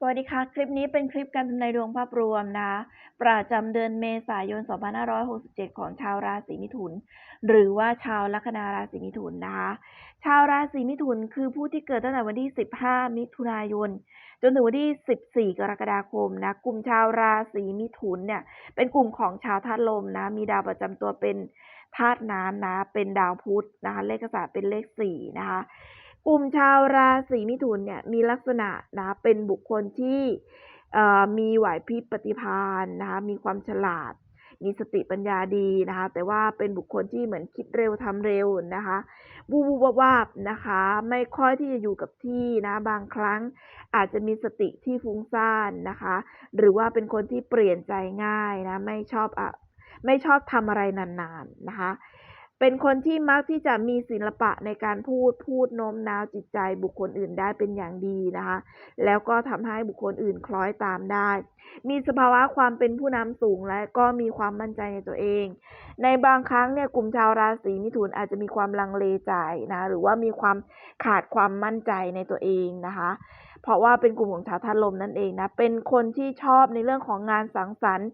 สวัสดีค่ะ คลิปนี้เป็นคลิปการทำนายดวงภาพรวมนะประจำเดือนเมษายน 2567 ของชาวราศีมิถุน หรือว่าชาวลัคนาราศีมิถุนนะคะชาวราศีมิถุนคือผู้ที่เกิดตั้งแต่วันที่ 15 มิถุนายน จนถึงวันที่ 14 กรกฎาคมนะกลุ่มชาวราศีมิถุนเนี่ยเป็นกลุ่มของชาวธาตุลมนะมีดาวประจำตัวเป็นธาตุน้ำนะเป็นดาวพุธนะคะเลขกษัตริย์เป็นเลข4นะคะ กลุ่มชาวราศีมิถุนเนี่ยมีลักษณะนะเป็นบุคคลที่มีไหวพริบปฏิภาณนะคะมีความฉลาด มีสติปัญญาดีนะคะแต่ว่าเป็นบุคคลที่เหมือนคิดเร็วทำเร็วนะคะบูบูบวาบนะคะไม่ค่อยที่จะอยู่กับที่นะบางครั้งอาจจะมีสติที่ฟุ้งซ่านนะคะ หรือว่าเป็นคนที่เปลี่ยนใจง่ายนะไม่ชอบอะไม่ชอบทำอะไรนานๆนะคะ เป็นคนที่มักที่จะมีศิลปะในการพูดพูดโน้มน้าวจิตใจบุคคลอื่นได้เป็นอย่างดีนะคะ แล้วก็ทำให้บุคคลอื่นคล้อยตามได้ มีสภาวะความเป็นผู้นำสูงและก็มีความมั่นใจในตัวเอง ในบางครั้งเนี่ยกลุ่มชาวราศีมิถุนอาจจะมีความลังเลใจนะหรือว่ามีความขาดความมั่นใจในตัวเองนะคะ เพราะว่าเป็นกลุ่มของชาวธาตุลมนั่นเองนะ เป็นคนที่ชอบในเรื่องของงานสังสรรค์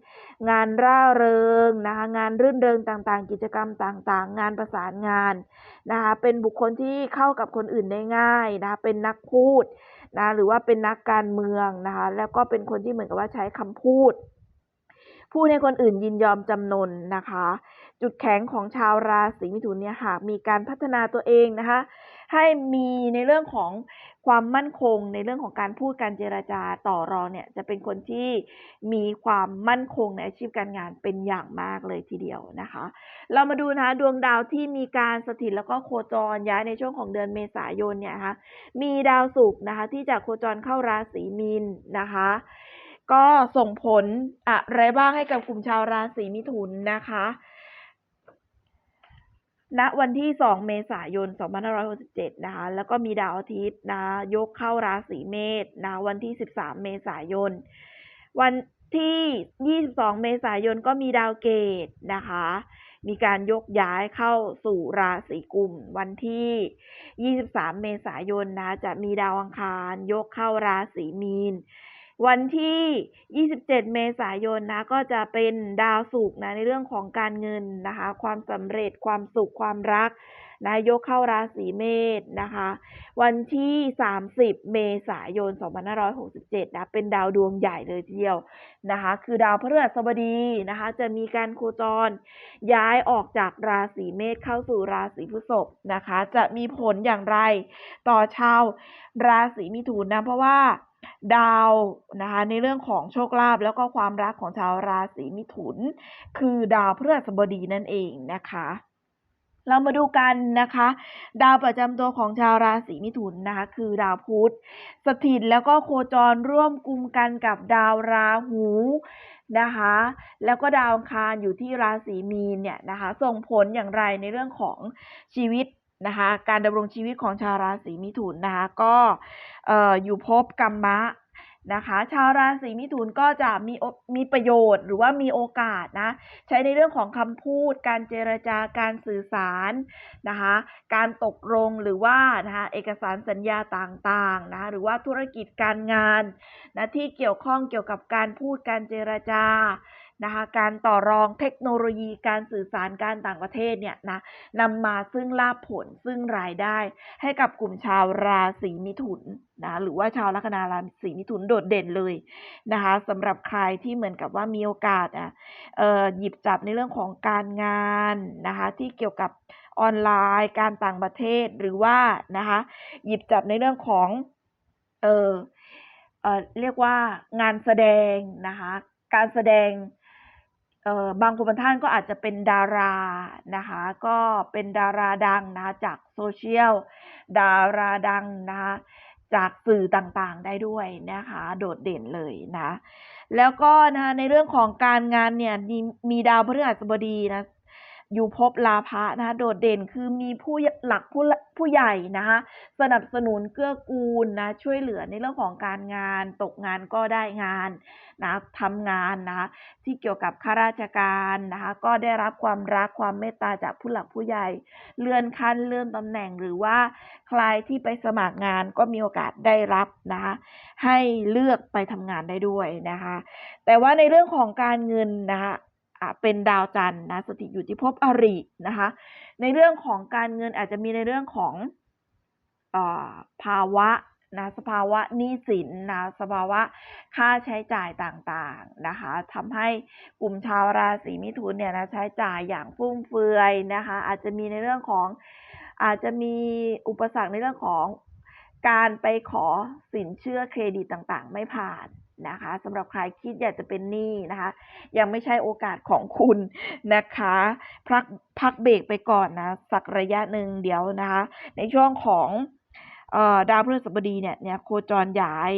งานร่าเริงนะคะงานรื่นเริงต่างๆ กิจกรรมต่างๆ งานประสานงานนะคะเป็นบุคคลที่เข้ากับคนอื่นได้ง่ายนะคะเป็นนักพูดนะหรือว่าเป็นนักการเมืองนะคะแล้วก็เป็นคนที่เหมือนกับว่าใช้คำพูดพูดให้คนอื่นยินยอมจำนนนะคะ จุดแข็งของชาวราศีมิถุนเนี่ยหากมีการพัฒนาตัวเองนะคะ ให้มีในเรื่องของ ความมั่นคงในเรื่องของการพูดการเจราจาต่อรองเนี่ยจะเป็นคนที่มีความมั่นคงในอาชีพการงานเป็นอย่างมากเลยทีเดียวนะคะ เรามาดูนะคะดวงดาวที่มีการสถิตแล้วก็โคจรย้ายในช่วงของเดือนเมษายนเนี่ยนะคะมีดาวศุกร์นะคะที่จะโคจรเข้าราศีมีนนะคะก็ส่งผลอะไรบ้างให้กับกลุ่มชาวราศีมิถุนนะคะ ณวันที่ 2 เมษายน 2567 นะคะ แล้วก็มีดาวอาทิตย์นะยกเข้าราศีเมษนะวันที่ 13 เมษายน วันที่ 22 เมษายนก็มีดาวเกตนะคะ มีการยกย้ายเข้าสู่ราศีกุม วันที่ 23 เมษายนนะจะมีดาวอังคาร ยกเข้าราศีมีน วันที่ 27 เมษายนนะก็จะเป็นดาวศุกนะในเรื่องของการเงินนะคะ ความสำเร็จความสุขความรักนะยกเข้าราศีเมษนะคะ วันที่ 30 เมษายน 2567 นะเป็นดาวดวงใหญ่เลยทีเดียวนะคะ คือดาวพฤหัสบดีนะคะ จะมีการโคจรย้ายออกจากราศีเมษเข้าสู่ราศีพฤษภนะคะ จะมีผลอย่างไรต่อชาวราศีมิถุนนะเพราะว่า ดาวนะคะในเรื่องของโชคลาภแล้วก็ความรักของชาวราศีมิถุน คือดาวพฤหัสบดีนั่นเองนะคะ เรามาดูกันนะคะ ดาวประจำตัวของชาวราศีมิถุนนะคะคือดาวพุธสถิตแล้วก็โคจรร่วมกลุ่มกันกับดาวราหูนะคะแล้วก็ดาวอังคารอยู่ที่ราศีมีนเนี่ยนะคะส่งผลอย่างไรในเรื่องของชีวิต นะคะการดำรงชีวิตของชาวราศีมิถุนนะคะก็เอ่อยู่ภพกรรมะนะคะชาวราศีมิถุนก็จะมีมีประโยชน์หรือว่ามีโอกาสนะใช้ในเรื่องของคำพูด การเจรจาการสื่อสารนะคะการตกลงหรือว่านะคะเอกสารสัญญาต่างๆนะคะหรือว่าธุรกิจการงานนะที่เกี่ยวข้องเกี่ยวกับการพูดการเจรจา นะคะการต่อรองเทคโนโลยีการสื่อสารการต่างประเทศเนี่ยนะนำมาซึ่งลาภผลซึ่งรายได้ ให้กับกลุ่มชาวราศีมิถุนนะหรือว่าชาวลัคนาราศีมิถุนโดดเด่นเลยนะคะสำหรับใครที่เหมือนกับว่ามีโอกาสอะหยิบจับในเรื่องของการงานนะคะที่เกี่ยวกับออนไลน์ การต่างประเทศหรือว่านะคะหยิบจับในเรื่องของเออเออเรียกว่างานแสดงนะคะการแสดง เอ่อบางคนบางท่านก็อาจจะเป็นดารานะคะ ก็เป็นดาราดังนะจากโซเชียลดาราดังนะคะจากสื่อต่างๆได้ด้วยนะคะ โดดเด่นเลยนะ แล้วก็นะคะในเรื่องของการงานเนี่ยมีมีดาวพฤหัสบดีนะ อยู่ภพลาภะนะคะโดดเด่นคือมีผู้หลักผู้ผู้ใหญ่นะคะสนับสนุนเกื้อกูลนะช่วยเหลือในเรื่องของการงาน ตกงานก็ได้งานนะทำงานนะที่เกี่ยวกับข้าราชการนะคะก็ได้รับความรักความเมตตาจากผู้หลักผู้ใหญ่ เลื่อนขั้นเลื่อนตำแหน่งหรือว่าใครที่ไปสมัครงานก็มีโอกาสได้รับนะคะให้เลือกไปทำงานได้ด้วยนะคะแต่ว่าในเรื่องของการเงินนะคะ เป็นดาวจันทร์นะสถิตอยู่ที่ภพอรินะคะ ในเรื่องของการเงินอาจจะมีในเรื่องของออภาวะนะสภาวะหนี้สินนะสภาวะค่าใช้จ่ายต่างๆนะคะทำให้กลุ่มชาวราศีมิถุนเนี่ยนะใช้จ่ายอย่างฟุ่มเฟือยนะคะอาจจะมีในเรื่องของอาจจะมีอุปสรรคในเรื่องของการไปขอสินเชื่อเครดิตต่างๆ ไม่ผ่าน นะคะสำหรับใครคิดอยากจะเป็นหนี้นะคะ ยังไม่ใช่โอกาสของคุณนะคะพักพักเบรกไปก่อนนะสักระยะหนึ่งเดี๋ยวนะคะ ในช่วงของออดาวพฤหัสบดีเนี่ยเนี่ยโคจรย้าย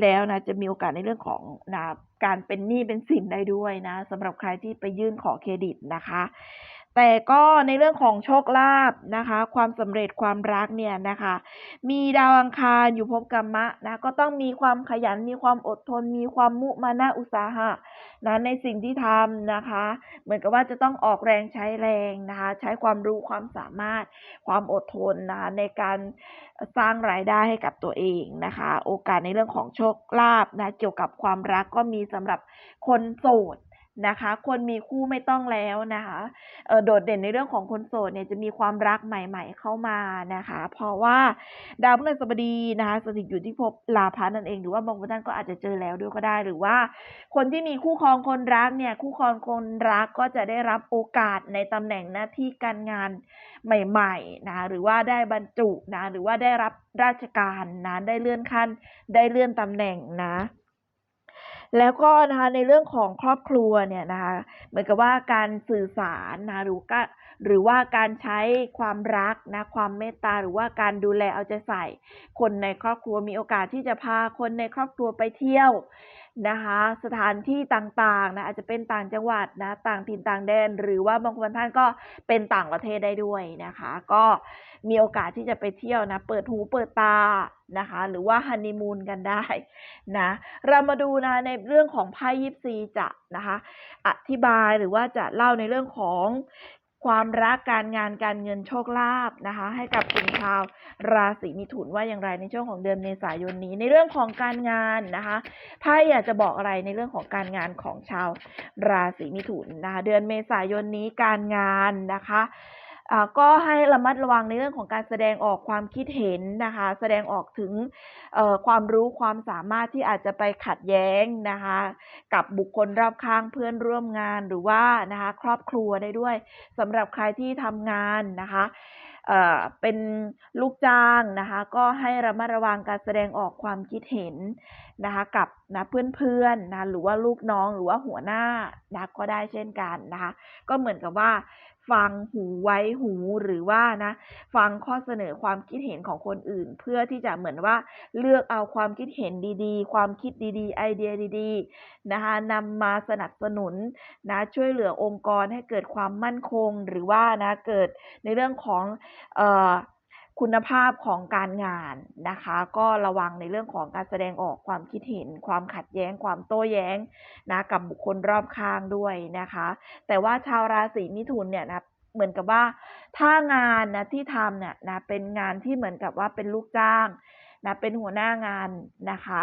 แล้วนะจะมีโอกาสในเรื่องของนะการเป็นหนี้เป็นสินได้ด้วยนะสำหรับใครที่ไปยื่นขอเครดิตนะคะ แต่ก็ในเรื่องของโชคลาภนะคะ ความสำเร็จความรักเนี่ยนะคะ มีดาวอังคารอยู่ภพกรรมะนะก็ต้องมีความขยันมีความอดทน มีความมุมานะอุตสาหะนะในสิ่งที่ทำนะคะ เหมือนกับว่าจะต้องออกแรงใช้แรงนะคะ ใช้ความรู้ความสามารถความอดทนนะคะในการสร้างรายได้ให้กับตัวเองนะคะ โอกาสในเรื่องของโชคลาภนะเกี่ยวกับความรักก็มีสำหรับคนโสด นะคะ คนมีคู่ไม่ต้องแล้วนะคะโดดเด่นในเรื่องของคนโสดเนี่ยจะมีความรักใหม่ ๆ เข้ามานะคะ เพราะว่าดาวพฤหัสบดีนะคะสถิตอยู่ที่ภพลาภะนั่นเองหรือว่าบางท่านก็อาจจะเจอแล้วด้วยก็ได้ หรือว่า คนที่มีคู่ครองคนรักเนี่ยคู่ครองคนรักก็จะได้รับโอกาสในตำแหน่งหน้าที่การงานใหม่ๆนะหรือว่าได้บรรจุนะหรือว่าได้รับราชการนะได้เลื่อนขั้นได้เลื่อนตำแหน่งนะ แล้วก็นะคะในเรื่องของครอบครัวเนี่ยนะคะเหมือนกับว่าการสื่อสารนะหรือก็หรือว่าการใช้ความรักนะความเมตตาหรือว่าการดูแลเอาใจใส่ คนในครอบครัวมีโอกาสที่จะพาคนในครอบครัวไปเที่ยว นะคะสถานที่ต่างๆนะอาจจะเป็นต่างจังหวัดนะต่างถิ่นต่างแดน หรือว่าบางคนท่านก็เป็นต่างประเทศได้ด้วยนะคะ ก็มีโอกาสที่จะไปเที่ยวนะเปิดหูเปิดตานะคะ หรือว่าฮันนีมูนกันได้นะเรามาดูนะในเรื่องของไพ่ยิปซีจะนะคะอธิบายหรือว่าจะเล่าในเรื่องของ ความรักการงานการเงินโชคลาภนะคะ ให้กับคุณชาวราศีมิถุนว่าอย่างไรในช่วงของเดือนเมษายนนี้ ในเรื่องของการงานนะคะไพ่อยากจะบอกอะไรในเรื่องของการงานของชาวราศีมิถุนนะคะเดือนเมษายนนี้การงานนะคะ ก็ให้ระมัดระวังในเรื่องของการแสดงออกความคิดเห็นนะคะ แสดงออกถึงความรู้ความสามารถที่อาจจะไปขัดแย้งนะคะ กับบุคคลรอบข้างเพื่อนร่วมงานหรือว่านะคะครอบครัวได้ด้วยสำหรับใครที่ทำงานนะคะเเป็นลูกจ้างนะคะ ก็ให้ระมัดระวังการแสดงออกความคิดเห็นนะคะ กับนะเพื่อนๆนะหรือว่าลูกน้องหรือว่าหัวหน้านะก็ได้เช่นกันนะคะ ก็เหมือนกับว่า ฟังหูไว้หูหรือว่านะ ฟังข้อเสนอความคิดเห็นของคนอื่น เพื่อที่จะเหมือนว่าเลือกเอาความคิดเห็นดีๆ ความคิดดีๆ ไอเดียดีๆนะคะนำมาสนับสนุนนะช่วยเหลือองค์กรให้เกิดความมั่นคง หรือว่านะเกิดในเรื่องของเอ่อ คุณภาพของการงานนะคะ ก็ระวังในเรื่องของการแสดงออกความคิดเห็น ความขัดแย้ง ความโต้แย้งนะกับบุคคลรอบข้างด้วยนะคะ แต่ว่าชาวราศีมิถุนเนี่ยนะเหมือนกับว่าถ้างานนะที่ทำเนี่ยนะเป็นงานที่เหมือนกับว่าเป็นลูกจ้างนะเป็นหัวหน้างานนะคะ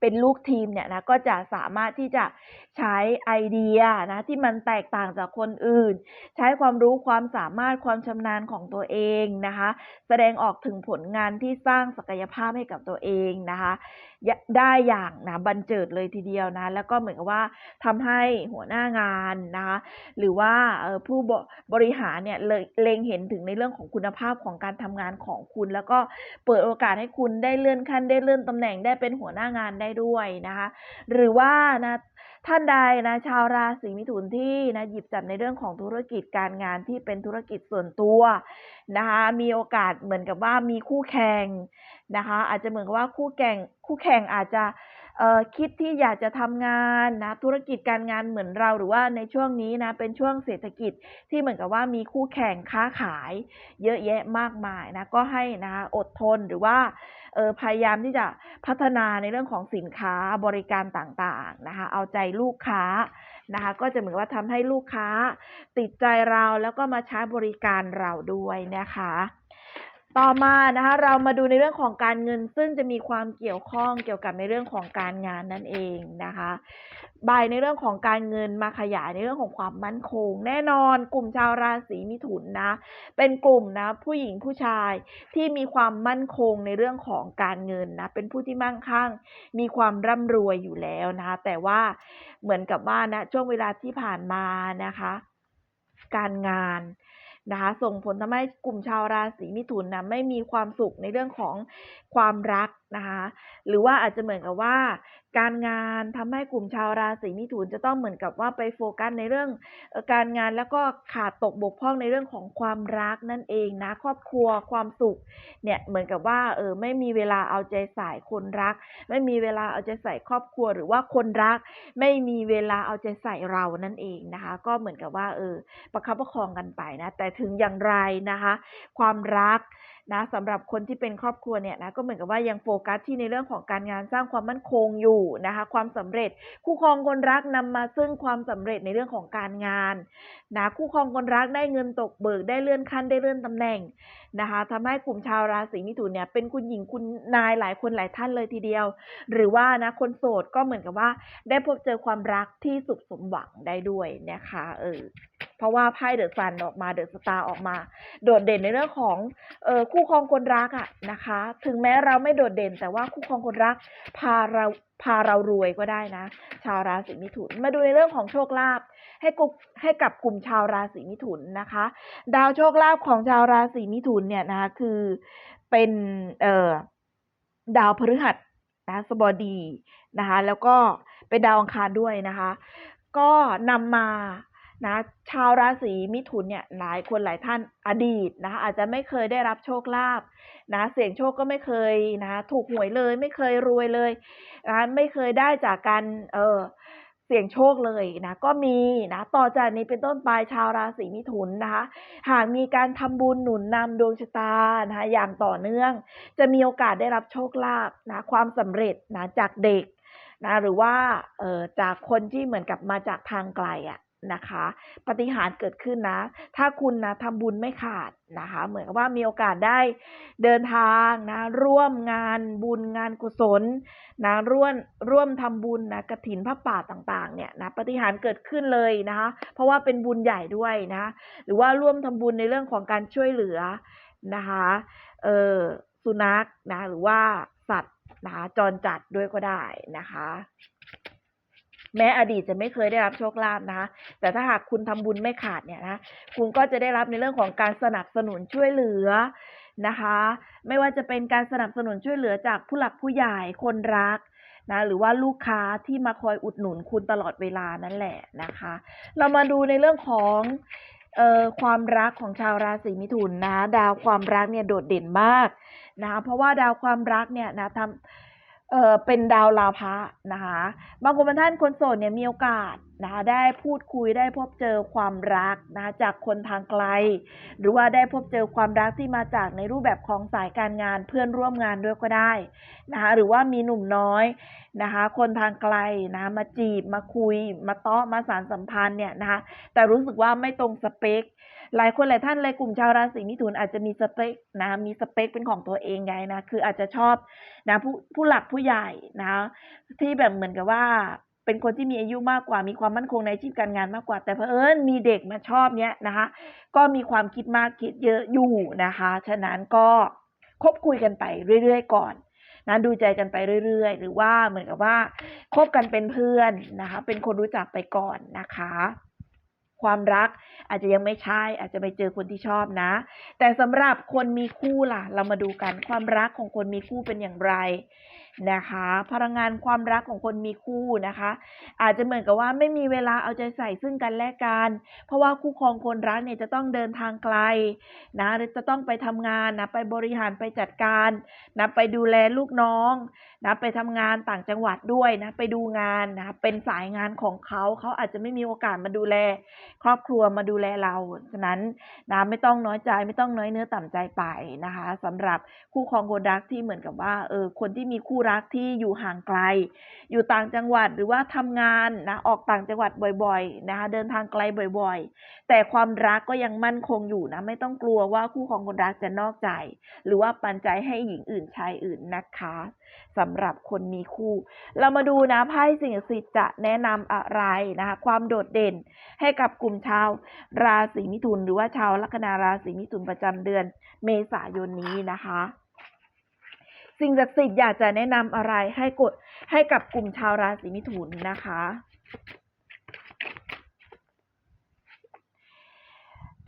เป็นลูกทีมเนี่ยนะก็จะสามารถที่จะใช้ไอเดียนะที่มันแตกต่างจากคนอื่น ใช้ความรู้ความสามารถความชำนาญของตัวเองนะคะ แสดงออกถึงผลงานที่สร้างศักยภาพให้กับตัวเองนะคะ ได้อย่างนะบันเจิดเลยทีเดียวนะ แล้วก็เหมือนกับว่าทำให้หัวหน้างานนะคะหรือว่าผู้บริหารเนี่ยเลยเล็งเห็นถึงในเรื่องของคุณภาพของการทำงานของคุณ แล้วก็เปิดโอกาสให้คุณได้เลื่อนขั้นได้เลื่อนตำแหน่งได้เป็นหัวหน้างานได้ด้วยนะคะ หรือว่านะท่านใดนะชาวราศีมิถุนที่นะหยิบจับในเรื่องของธุรกิจการงานที่เป็นธุรกิจส่วนตัวนะคะมีโอกาสเหมือนกับว่ามีคู่แข่ง นะคะ อาจจะเหมือนกับว่าคู่แข่งคู่แข่งอาจจะคิดที่อยากจะทำงานนะธุรกิจการงานเหมือนเราหรือว่าในช่วงนี้นะเป็นช่วงเศรษฐกิจที่เหมือนกับว่ามีคู่แข่งค้าขาย เยอะแยะมากมายนะก็ให้นะคะอดทนหรือว่าพยายามที่จะพัฒนาในเรื่องของสินค้าบริการต่างๆนะคะเอาใจลูกค้านะคะก็จะเหมือนว่าทำให้ลูกค้าติดใจเราแล้วก็มาใช้บริการเราด้วยนะคะ ต่อมานะคะเรามาดูในเรื่องของการเงิน ซึ่งจะมีความเกี่ยวข้องเกี่ยวกับในเรื่องของการงานนั่นเองนะคะใบในเรื่องของการเงินมาขยายในเรื่องของความมั่นคง แน่นอนกลุ่มชาวราศีมิถุนนะ เป็นกลุ่มนะผู้หญิงผู้ชายที่มีความมั่นคงในเรื่องของการเงินนะเป็นผู้ที่มั่งคั่ง มีความร่ำรวยอยู่แล้วนะคะแต่ว่าเหมือนกับว่านะช่วงเวลาที่ผ่านมานะคะ การงาน นะคะ ส่งผลทำให้กลุ่มชาวราศีมิถุนนะไม่มีความสุขในเรื่องของความรัก นะคะหรือว่าอาจจะเหมือนกับว่า การงานทำให้กลุ่มชาวราศีมิถุนจะต้องเหมือนกับว่าไปโฟกัสในเรื่องการงานแล้วก็ขาดตกบกพร่องในเรื่องของความรักนั่นเองนะครอบครัวความสุขเนี่ยเหมือนกับว่าเออไม่มีเวลาเอาใจใส่คนรัก ไม่มีเวลาเอาใจใส่ครอบครัวหรือว่าคนรัก ไม่มีเวลาเอาใจใส่เรานั่นเองนะคะ ก็เหมือนกับว่าเออประคับประคองกันไปนะแต่ถึงอย่างไรนะคะ ความรักนะสำหรับคนที่เป็นครอบครัวเนี่ยนะก็เหมือนกับว่ายังโฟกัสที่ในเรื่องของการงานสร้างความมั่นคงอยู่นะคะความสำเร็จ คู่ครองคนรักนำมาซึ่งความสำเร็จในเรื่องของการงานนะคู่ครองคนรักได้เงินตกเบิกได้เลื่อนขั้นได้เลื่อนตำแหน่งนะคะทำให้กลุ่มชาวราศีมิถุนเนี่ยเป็นคุณหญิงคุณนายหลายคนหลายท่านเลยทีเดียว หรือว่านะคนโสดก็เหมือนกับว่า ได้พบเจอความรักที่สุขสมหวังได้ด้วยนะคะเออ เพราะว่าไพ่เดอะซันออกมาเดอะสตาร์ออกมา โดดเด่นในเรื่องของเออคู่ครองคนรักอะนะคะ ถึงแม้เราไม่โดดเด่น แต่ว่าคู่ครองคนรักพาเราพาเรารวยก็ได้นะ ชาวราศีมิถุน มาดูในเรื่องของโชคลาภให้กุให้กับกลุ่มชาวราศีมิถุนนะคะ ดาวโชคลาภของชาวราศีมิถุนเนี่ยนะคะคือเป็นเอ่อดาวพฤหัสนะสบดีนะคะ แล้วก็เป็นดาวอังคารด้วยนะคะ ก็นำมา นะชาวราศีมิถุนเนี่ยหลายคนหลายท่านอดีตนะคะอาจจะไม่เคยได้รับโชคลาภนะเสี่ยงโชคก็ไม่เคยนะถูกหวยเลย ไม่เคยรวยเลยนะไม่เคยได้จากการเออเสี่ยงโชคเลยนะก็มีนะต่อจากนี้เป็นต้นไปชาวราศีมิถุนนะคะหากมีการทำบุญหนุนนำดวงชะตานะคะอย่างต่อเนื่อง จะมีโอกาสได้รับโชคลาภนะความสำเร็จนะจากเด็กนะหรือว่าเออจากคนที่เหมือนกับมาจากทางไกลอะ นะคะปฏิหารเกิดขึ้นนะ ถ้าคุณนะทำบุญไม่ขาดนะคะ เหมือนกับว่ามีโอกาสได้เดินทางนะ ร่วมงานบุญงานกุศลนะร่วมร่วมทำบุญนะกระถินพระป่าต่างๆ เนี่ยนะปฏิหารเกิดขึ้นเลยนะคะ เพราะว่าเป็นบุญใหญ่ด้วยนะ หรือว่าร่วมทำบุญในเรื่องของการช่วยเหลือนะคะเออสุนัขนะหรือว่าสัตว์นะคะจรจัดด้วยก็ได้นะคะ แม้อดีตจะไม่เคยได้รับโชคลาภนะคะ แต่ถ้าหากคุณทำบุญไม่ขาดเนี่ยนะ คุณก็จะได้รับในเรื่องของการสนับสนุนช่วยเหลือนะคะ ไม่ว่าจะเป็นการสนับสนุนช่วยเหลือจากผู้หลักผู้ใหญ่คนรักนะหรือว่าลูกค้าที่มาคอยอุดหนุนคุณตลอดเวลานั่นแหละนะคะ เรามาดูในเรื่องของเอ่อความรักของชาวราศีมิถุนนะ ดาวความรักเนี่ยโดดเด่นมากนะเพราะว่าดาวความรักเนี่ยนะทำ เออเป็นดาวลาภะนะคะ บางคนบางท่านคนโสดเนี่ยมีโอกาส นะคะได้พูดคุยได้พบเจอความรักนะคะจากคนทางไกล หรือว่าได้พบเจอความรักที่มาจากในรูปแบบของสายการงานเพื่อนร่วมงานด้วยก็ได้นะคะหรือว่ามีหนุ่มน้อยนะคะคนทางไกลนะมาจีบมาคุย มาเตาะมาสารสัมพันธ์เนี่ยนะคะแต่รู้สึกว่าไม่ตรงสเปค หลายคนหลายท่านเลยกลุ่มชาวราศีมิถุนอาจจะมีสเปคนะมีสเปคเป็นของตัวเองไงนะคืออาจจะชอบนะผู้ผู้หลักผู้ใหญ่นะที่แบบเหมือนกับว่า เป็นคนที่มีอายุมากกว่า มีความมั่นคงในอาชีพการงานมากกว่า แต่เพอเอิญมีเด็กมาชอบเนี้ยนะคะ ก็มีความคิดมากคิดเยอะอยู่นะคะ ฉะนั้นก็คบคุยกันไปเรื่อยๆก่อนนะดูใจกันไปเรื่อย ๆ หรือว่าเหมือนกับว่าคบกันเป็นเพื่อนนะคะ เป็นคนรู้จักไปก่อนนะคะ ความรักอาจจะยังไม่ใช่ อาจจะไปเจอคนที่ชอบนะ แต่สำหรับคนมีคู่ล่ะ เรามาดูกันความรักของคนมีคู่เป็นอย่างไร นะคะ พลังงานความรักของคนมีคู่นะคะ อาจจะเหมือนกับว่าไม่มีเวลาเอาใจใส่ซึ่งกันและกัน เพราะว่าคู่ครองคนรักเนี่ยจะต้องเดินทางไกลนะจะต้องไปทำงานนะไปบริหารไปจัดการนะไปดูแลลูกน้องนะไปทำงานต่างจังหวัดด้วยนะไปดูงานนะเป็นสายงานของเขาเขาอาจจะไม่มีโอกาสมาดูแล ครอบครัวมาดูแลเราฉะนั้นนะไม่ต้องน้อยใจไม่ต้องน้อยเนื้อต่ำใจไปนะคะสำหรับคู่ครองคนรักที่เหมือนกับว่าเออคนที่มีคู่รักที่อยู่ห่างไกล อยู่ต่างจังหวัดหรือว่าทำงานนะออกต่างจังหวัดบ่อยๆนะคะเดินทางไกลบ่อยๆ แต่ความรักก็ยังมั่นคงอยู่นะไม่ต้องกลัวว่าคู่ครองคนรักจะนอกใจ หรือว่าปันใจให้หญิงอื่นชายอื่นนะคะสำหรับคนมีคู่ เรามาดูนะไพ่สิ่งศักดิ์สิทธิ์จะแนะนำอะไรนะคะความโดดเด่นให้กับกลุ่มชาวราศีมิถุน หรือว่าชาวลัคนาราศีมิถุนประจำเดือนเมษายนนี้นะคะ สิ่งศักดิ์สิทธิ์อยากจะแนะนำอะไรให้กดให้กับกลุ่มชาวราศีมิถุนนะคะ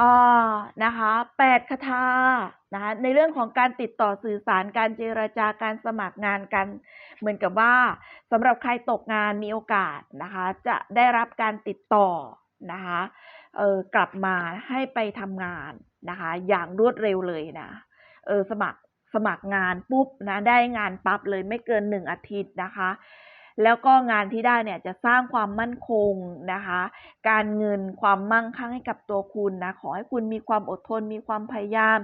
อ่านะคะแปดคาถานะคะในเรื่องของการติดต่อสื่อสารการเจรจาการสมัครงานกัน เหมือนกับว่าสำหรับใครตกงานมีโอกาสนะคะจะได้รับการติดต่อนะคะเออกลับมาให้ไปทำงานนะคะอย่างรวดเร็วเลยนะเออสมัคร สมัครงานปุ๊บนะได้งานปั๊บเลยไม่เกินหนึ่งอาทิตย์นะคะ แล้วก็งานที่ได้เนี่ยจะสร้างความมั่นคงนะคะ การเงินความมั่งคั่งให้กับตัวคุณนะขอให้คุณมีความอดทน มีความพยายาม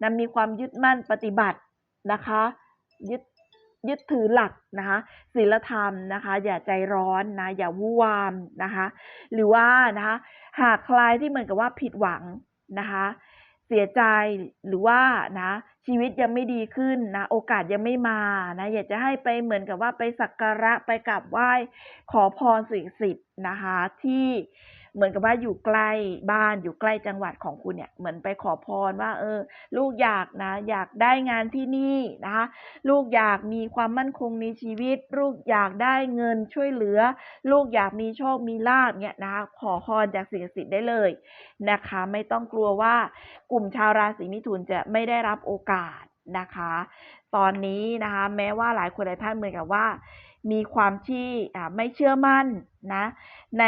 นะมีความยึดมั่นปฏิบัตินะคะ ยึดยึดถือหลักนะคะศีลธรรมนะคะ อย่าใจร้อนนะอย่าวู่วามนะคะ หรือว่านะคะหากใครที่เหมือนกับว่าผิดหวังนะคะ เสียใจหรือว่านะชีวิตยังไม่ดีขึ้นนะโอกาสยังไม่มานะอยากจะให้ไปเหมือนกับว่าไปสักการะไปกราบไหว้ขอพรสิ่งศักดิ์สิทธิ์นะคะที่ เหมือนกับว่าอยู่ใกล้บ้านอยู่ใกล้จังหวัดของคุณเนี่ยเหมือนไปขอพรว่า เออ ลูกอยากนะ อยากได้งานที่นี่นะคะ ลูกอยากมีความมั่นคงในชีวิต ลูกอยากได้เงินช่วยเหลือ ลูกอยากมีโชคมีลาภเนี่ยนะคะขอพรจากสิ่งศักดิ์สิทธิ์ได้เลยนะคะ ไม่ต้องกลัวว่ากลุ่มชาวราศีมิถุนจะไม่ได้รับโอกาสนะคะ ตอนนี้นะคะ แม้ว่าหลายคนหลายท่านเหมือนกับว่า มีความที่ไม่เชื่อมั่นนะ ใน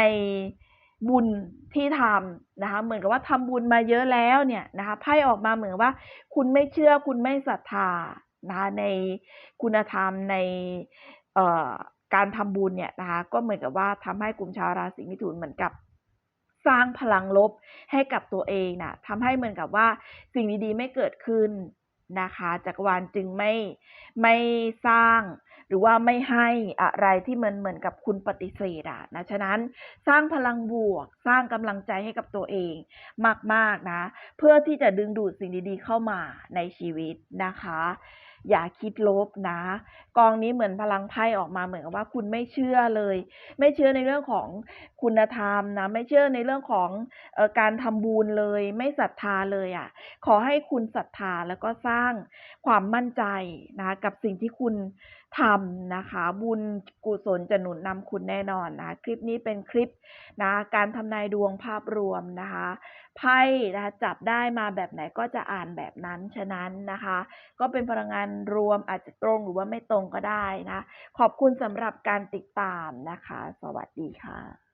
บุญที่ทำนะคะ เหมือนกับว่าทำบุญมาเยอะแล้วเนี่ยนะคะไพ่ออกมาเหมือนว่า คุณไม่เชื่อคุณไม่ศรัทธานะคะในคุณธรรมในเอ่อการทำบุญเนี่ยนะคะก็เหมือนกับว่าทำให้กลุ่มชาวราศีมิถุนเหมือนกับสร้างพลังลบให้กับตัวเองนะทำให้เหมือนกับว่าสิ่งดีๆไม่เกิดขึ้นนะคะจักรวาลจึงไม่ไม่สร้าง หรือว่าไม่ให้อะไรที่มันเหมือนกับคุณปฏิเสธอะนะฉะนั้นสร้างพลังบวก สร้างกำลังใจให้กับตัวเองมากๆนะ เพื่อที่จะดึงดูดสิ่งดีๆ เข้ามาในชีวิตนะคะอย่าคิดลบนะ กองนี้เหมือนพลังไพ่ออกมาเหมือนกับว่าคุณไม่เชื่อเลย ไม่เชื่อในเรื่องของคุณธรรมนะ ไม่เชื่อในเรื่องของออการทำบุญเลย ไม่ศรัทธาเลยอะ่ะ ขอให้คุณศรัทธาแล้วก็สร้างความมั่นใจนะ กับสิ่งที่คุณ ทำนะคะ บุญกุศลจะหนุนนำคุณแน่นอนนะ คลิปนี้เป็นคลิปนะการทำนายดวงภาพรวมนะคะไพ่นะคะจับได้มาแบบไหนก็จะอ่านแบบนั้นฉะนั้นนะคะ ก็เป็นพลังงานรวมอาจจะตรงหรือว่าไม่ตรงก็ได้นะ ขอบคุณสำหรับการติดตามนะคะ สวัสดีค่ะ